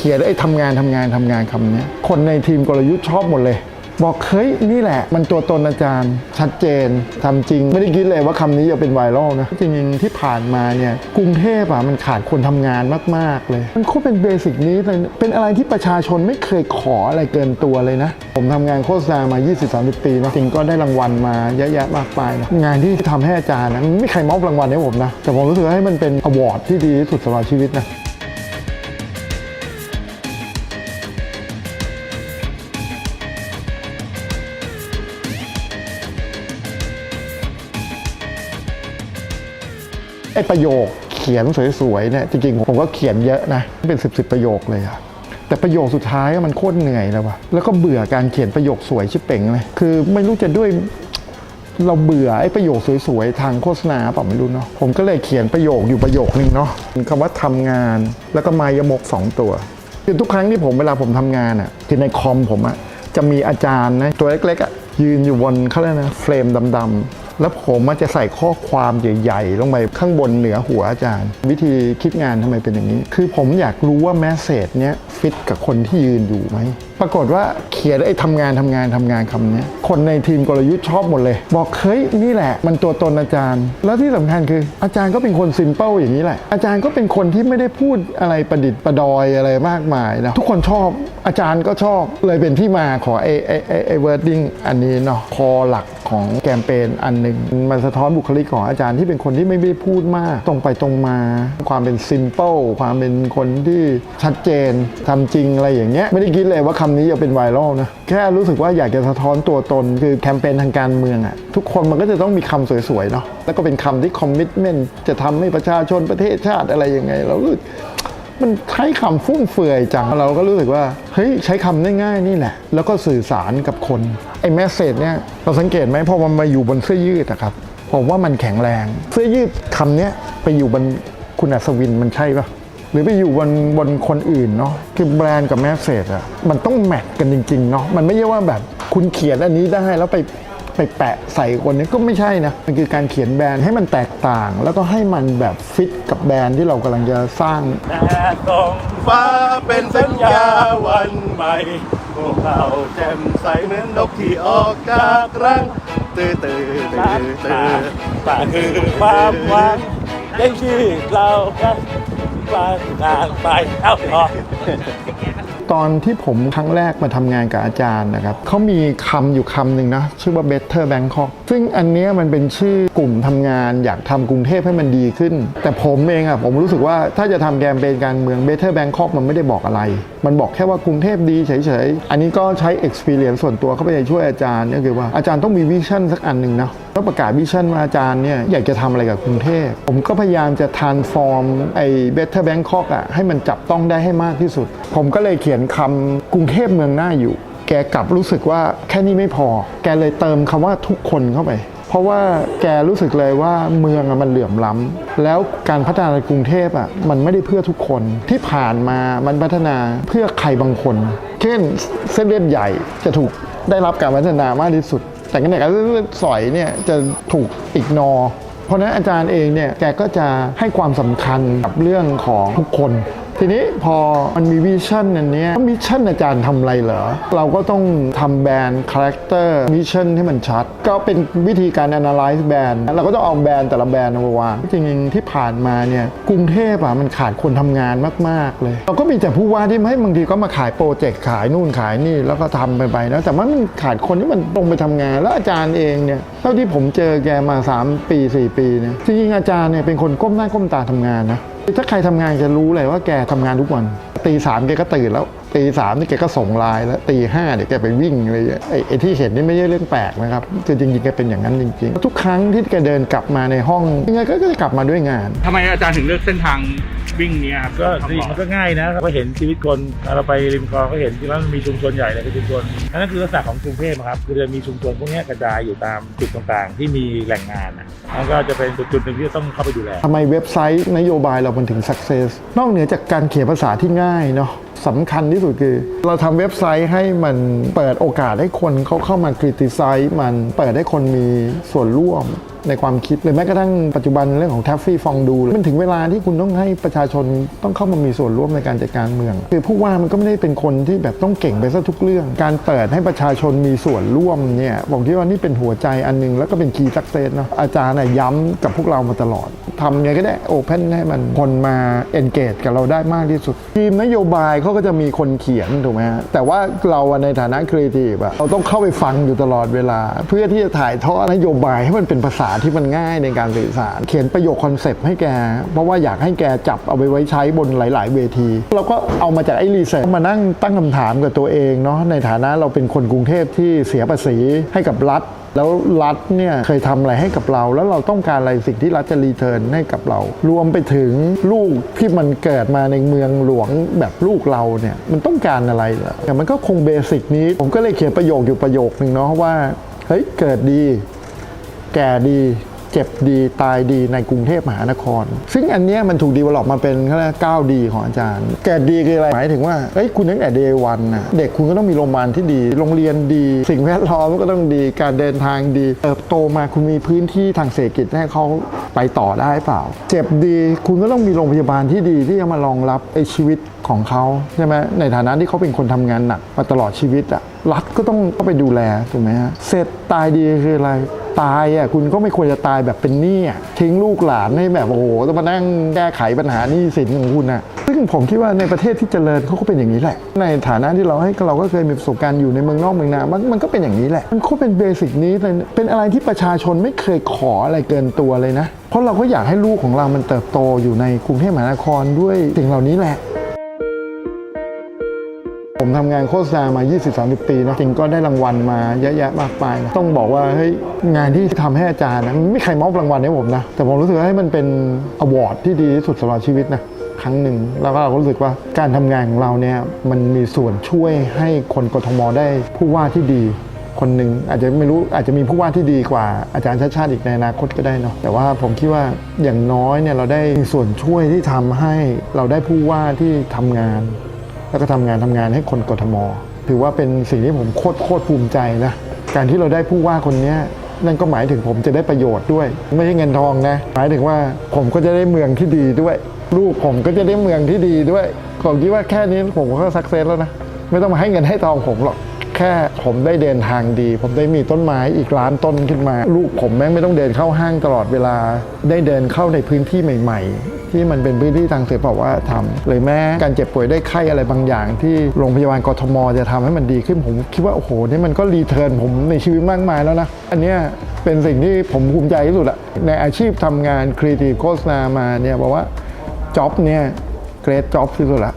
ขียนไอ้ทำงานทำงานทำงานคำนี้คนในทีมกลยุทธ์ชอบหมดเลย บอกเฮ้ยนี่แหละ มันตัวตนอาจารย์ ชัดเจนทำจริง ไม่ได้คิดเลยว่าคำนี้จะเป็นไวรัลนะจริงๆที่ผ่านมาเนี่ยกรุงเทพอะมันขาดคนทำงานมาก ๆ เลย มันก็เป็นเบสิกนี้เลยเป็นอะไรที่ประชาชนไม่เคยขออะไรเกินตัวเลยนะ ผมทำงานโฆษณามา 20-30 ปีนะจริงก็ได้รางวัลมาเยอะแยะมากมายนะงานที่ทำให้อาจารย์นะไม่มีใครมอบรางวัลให้ผมนะแต่ผมรู้สึกว่าให้มันเป็นอวอร์ดที่ดีที่สุดสำหรับชีวิตนะ อ้ประโยคเขียนสวยๆเนี่ยจริงๆผมก็เขียนเยอะนะเป็นสิบสิบประโยคเลยอะแต่ประโยคสุดท้ายมันโคตรเหนื่อยแล้ววะแล้วก็เบื่อการเขียนประโยคสวยชิบเป่งเลยคือไม่รู้จะด้วยเราเบื่อไอ้ประโยคสวยๆ ทางโฆษณาเปล่าไม่รู้เนาะผมก็เลยเขียนประโยคอยู่ประโยคนึงเนาะคำว่าทำงานแล้วก็มายมกสองตัวคือทุกครั้งที่ผมเวลาผมทำงานอะ่ะคือในคอมผมอะ่ะจะมีอาจารย์นะตัวเล็กๆอะ่ะยืนอยู่บนเขาเรียกนะเฟรมดำๆ แล้วผมมันจะใส่ข้อความใหญ่ ๆ ลงไปข้างบนเหนือหัวอาจารย์ วิธีคิดงานทำไมเป็นอย่างนี้ คือผมอยากรู้ว่าแมสเซจเนี้ยฟิตกับคนที่ยืนอยู่ไหม ปรากฏว่าเขียนไอ้ทำงานทำงานทำงานคำนี้คนในทีมกลยุทธ์ชอบหมดเลย บอกเฮ้ยนี่แหละ มันตัวตนอาจารย์ แล้วที่สำคัญคืออาจารย์ก็เป็นคนซิมเปิลอย่างนี้แหละ อาจารย์ก็เป็นคนที่ไม่ได้พูดอะไรประดิษฐ์ประดอยอะไรมากมายนะทุกคนชอบอาจารย์ก็ชอบเลยเป็นที่มาของไอ้ไอ้ไอ้ไอ้เวิร์ดดิ้งอันนี้เนาะคอหลักของแกมเปญอันหนึ่งมันสะท้อนบุคลิกของอาจารย์ที่เป็นคนที่ไม่ได้พูดมาก ตรงไปตรงมา ความเป็นซิมเปิลความเป็นคนที่ชัดเจนทำจริงอะไรอย่างเงี้ยไม่ได้คิดเลยว่าคำนี้จะเป็นไวรัลนะ แค่รู้สึกว่าอยากจะสะท้อนตัวตน คือแคมเปญทางการเมืองอะทุกคนมันก็จะต้องมีคำสวยๆเนาะแล้วก็เป็นคำที่คอมมิชเมนต์จะทำให้ประชาชนประเทศชาติอะไรยังไง เรารู้สึกมันใช้คำฟุ่มเฟือยจัง เราก็รู้สึกว่า เฮ้ย ใช้คำง่ายๆนี่แหละ แล้วก็สื่อสารกับคน ไอ้แมสเซจเนี่ย เราสังเกตไหมพอมันมาอยู่บนเสื้อยืดอะครับผมว่ามันแข็งแรง เสื้อยืดคำเนี้ยไปอยู่บนคุณอัศวินมันใช่ปะ หรือไปอยู่บนบนคนอื่นเนาะคือแบรนด์กับแมสเซจอะมันต้องแมทกันจริงๆเนาะมันไม่ใช่ว่าแบบคุณเขียนอันนี้ได้แล้วไปไปแปะใส่คนนี้ก็ไม่ใช่นะ มันคือการเขียนแบรนด์ให้มันแตกต่าง แล้วก็ให้มันแบบฟิตกับแบรนด์ที่เรากำลังจะสร้างแต่ตรงฟ้าเป็นสัญญาวันใหม่พวกเราแจ่มใสเหมือนนกที่ออกจากรังตื่นตื่นตื่นตื่นป่าคือความหวังได้ชื่อเรากัน ลางทางไปเอ้าพอตอนที่ผมครั้งแรกมาทำงานกับอาจารย์นะครับเขามีคำอยู่คำหนึ่งนะ ชื่อว่า Better Bangkok ซึ่งอันนี้มันเป็นชื่อกลุ่มทำงานอยากทำกรุงเทพให้มันดีขึ้น แต่ผมเองอะผมรู้สึกว่าถ้าจะทำแกมเปญการเมือง Better Bangkok มันไม่ได้บอกอะไร มันบอกแค่ว่ากรุงเทพดีเฉยๆ อันนี้ก็ใช้ experience ส่วนตัวเข้าไปช่วยอาจารย์ก็คือว่าอาจารย์ต้องมีวิชั่นสักอันหนึ่งนะ ประกาศวิชั่นว่าอาจารย์เนี่ยอยากจะทำอะไรกับกรุงเทพผมก็พยายามจะ transform ไอ้ Better Bangkok อะให้มันจับต้องได้ให้มากที่สุด ผมก็เลยเขียนคำกรุงเทพเมืองหน้าอยู่ แกกลับรู้สึกว่าแค่นี้ไม่พอ แกเลยเติมคำว่าทุกคนเข้าไปเพราะว่าแกรู้สึกเลยว่าเมืองมันเหลื่อมล้ำแล้วการพัฒนาในกรุงเทพอะมันไม่ได้เพื่อทุกคนที่ผ่านมามันพัฒนาเพื่อใครบางคน เช่นเส้นเลือดใหญ่จะถูกได้รับการพัฒนามากที่สุด แต่ขณะเส้นเลือดสอยเนี่ยจะถูกอีกนอ เพราะฉะนั้นอาจารย์เองเนี่ยแกก็จะให้ความสำคัญกับเรื่องของทุกคน ทีนี้พอมันมีวิชั่นอันนี้มิชชั่นอาจารย์ทำอะไรเหรอ เราก็ต้องทำแบรนด์คาแรคเตอร์มิชชั่นให้มันชัด ก็เป็นวิธีการ analyze แบรนด์เราก็ต้องเอาแบรนด์แต่ละแบรนด์มาวางจริงๆที่ผ่านมาเนี่ยกรุงเทพอะมันขาดคนทำงานมากๆเลย เราก็มีแต่ผู้ว่าที่ให้บางทีก็มาขายโปรเจกต์ขายนู่นขายนี่แล้วก็ทำไปไปนะแต่มันขาดคนที่มันลงไปทำงาน แล้วอาจารย์เองเนี่ยเท่าที่ผมเจอแกมา 3 ปี 4 ปีเนี่ยจริงๆอาจารย์เนี่ยเป็นคนก้มหน้าก้มตาทำงานนะ ถ้าใครทำงานจะรู้เลยว่าแกทำงานทุกวันตีสามแกก็ตื่นแล้วตีสามนี่แกก็ส่งไลน์แล้วตีห้าเดี๋ยวแกไปวิ่งเลยไอ้ไอ้ที่เห็นนี่ไม่ใช่เรื่องแปลกนะครับคือจริงๆแกเป็นอย่างนั้นจริงๆ ทุกครั้งที่แกเดินกลับมาในห้องยังไงก็จะกลับมาด้วยงานทำไมอาจารย์ถึงเลือกเส้นทางวิ่งเนี้ยครับก็จริงมันก็ง่ายนะเราก็เห็นชีวิตคนเราไปริมคลองก็เห็นที่ว่ามันมีชุมชนใหญ่เลยคือชุมชนอันนั้นคือลักษณะของกรุงเทพครับคือจะมีชุมชนพวกเนี้ยกระจายอยู่ตามจุดต่างๆ ที่มีแหล่งงานนะนั่นก็จะเป็นจุดๆหนึ่งที่ต้องเข้าไปดูแลทำไมเว็บไซต์นโยบายเรามันถึง success นอกเหนือจากการเขียนภาษาที่ง่ายเนาะ สำคัญที่สุดคือ เราทำเว็บไซต์ให้มันเปิดโอกาสให้คนเขาเข้ามาคริติไซส์มันเปิดให้คนมีส่วนร่วม ในความคิดหรือแม้กระทั่งปัจจุบันเรื่องของแทฟฟี่ฟองดูมันถึงเวลาที่คุณต้องให้ประชาชนต้องเข้ามามีส่วนร่วมในการจัดการเมือง คือผู้ว่ามันก็ไม่ได้เป็นคนที่แบบต้องเก่งไปซะทุกเรื่อง การเปิดให้ประชาชนมีส่วนร่วมเนี่ยผมคิดว่านี่เป็นหัวใจอันหนึง แล้วก็เป็นคีย์สักเซสเนาะอาจารย์น่ะย้ำกับพวกเรามาตลอดทำไงก็ได้โอเพนให้มันคนมา engage กับเราได้มากที่สุด ทีมนโยบายเขาก็จะมีคนเขียนถูกไหมฮะแต่ว่าเราในฐานะครีเอทีฟอะเราต้องเข้าไปฟังอยู่ตลอดเวลา เพื่อที่จะถ่ายทอดนโยบายให้มันเป็นภาษาที่มันง่ายในการสื่อสาร เขียนประโยคคอนเซปต์ให้แก เพราะว่าอยากให้แกจับเอาไปไว้ใช้บนหลาย ๆ เวที เราก็เอามาจากไอ้รีเสิร์ชมานั่งตั้งคำถามกับตัวเองเนาะในฐานะเราเป็นคนกรุงเทพที่เสียภาษีให้กับรัฐแล้วรัฐเนี่ยเคยทำอะไรให้กับเรา แล้วเราต้องการอะไรสิ่งที่รัฐจะรีเทิร์นให้กับเรา รวมไปถึงลูกที่มันเกิดมาในเมืองหลวงแบบลูกเราเนี่ยมันต้องการอะไรล่ะแต่มันก็คงเบสิกนี้ ผมก็เลยเขียนประโยคอยู่ประโยคนึงเนาะว่าเฮ้ยเกิดดี แก่ดีเจ็บดีตายดีในกรุงเทพมหานคร ซึ่งอันนี้มันถูกดีวลลอปมาเป็นเขาเรียกก้าวดีของอาจารย์ แก่ดีคืออะไร หมายถึงว่าเอ้ยคุณตั้งแต่เดวันนะเด็กคุณก็ต้องมีโรงพยาบาลที่ดี โรงเรียนดี สิ่งแวดล้อมก็ต้องดี การเดินทางดี เติบโตมาคุณมีพื้นที่ทางเศรษฐกิจให้เขาไปต่อได้เปล่า เจ็บดีคุณก็ต้องมีโรงพยาบาลที่ดีที่จะมารองรับไอ้ชีวิตของเขาใช่ไหมในฐานะที่เขาเป็นคนทำงานหนักมาตลอดชีวิตอะรัฐก็ต้องเข้าไปดูแลถูกไหมฮะเสร็จตายดีคืออะไร ตายอะคุณก็ไม่ควรจะตายแบบเป็นหนี้อะทิ้งลูกหลานให้แบบโอ้โหต้องมานั่งแก้ไขปัญหาหนี้สินของคุณอะซึ่งผมคิดว่าในประเทศที่เจริญเขาก็เป็นอย่างนี้แหละ ในฐานะที่เราให้เราก็เคยมีประสบการณ์อยู่ในเมืองนอกเมืองนามันมันก็เป็นอย่างนี้แหละ มันก็เป็นเบสิกนี้เลยเป็นอะไรที่ประชาชนไม่เคยขออะไรเกินตัวเลยนะ เพราะเราก็อยากให้ลูกของเรามันเติบโตอยู่ในกรุงเทพมหานครด้วยสิ่งเหล่านี้แหละ ผมทำงานโฆษณามา 20-30 ปีเนะจริงก็ได้รางวัลมาเยอะแยะมากมายนะต้องบอกว่าเฮ้ยงานที่ทำให้อาจารย์นะมันไม่ใครมอบรางวัลให้ผมนะ แต่ผมรู้สึกว่าให้มันเป็นอวอร์ดที่ดีที่สุดสำหรับชีวิตนะครั้งหนึ่งแล้วก็เรารู้สึกว่าการทำงานของเราเนี่ยมันมีส่วนช่วยให้คนกทมได้ผู้ว่าที่ดีคนหนึ่งอาจจะไม่รู้อาจจะมีผู้ว่าที่ดีกว่าอาจารย์ชาติชาติอีกในอนาคตก็ได้เนาะแต่ว่าผมคิดว่าอย่างน้อยเนี่ยเราได้ส่วนช่วยที่ทำให้เราได้ผู้ว่าที่ทำงาน แล้วก็ทำงานทำงานให้คนกทม ถือว่าเป็นสิ่งที่ผมโคตรโคตรภูมิใจนะการที่เราได้ผู้ว่าคนนี้นั่นก็หมายถึงผมจะได้ประโยชน์ด้วย ไม่ใช่เงินทองนะหมายถึงว่าผมก็จะได้เมืองที่ดีด้วย ลูกผมก็จะได้เมืองที่ดีด้วยผมคิดว่าแค่นี้ผมก็สักเซสแล้วนะไม่ต้องมาให้เงินให้ทองผมหรอก แค่ผมได้เดินทางดี ผมได้มีต้นไม้อีกล้านต้นขึ้นมา ลูกผมแม่งไม่ต้องเดินเข้าห้างตลอดเวลา ได้เดินเข้าในพื้นที่ใหม่ ๆ ที่มันเป็นพื้นที่ทางศิลปวัฒนธรรมหรือแม้การเจ็บป่วยได้ไข้อะไรบางอย่าง ที่โรงพยาบาลกทม จะทำให้มันดีขึ้นผมคิดว่าโอ้โหนี่มันก็รีเทิร์นผมในชีวิตมากมายแล้วนะอันเนี้ยเป็นสิ่งที่ผมภูมิใจที่สุดอะในอาชีพทำงานครีเอทีฟโฆษณามาเนี่ยบอกว่าจ็อบเนี่ยเกรดจ็อบที่สุดละ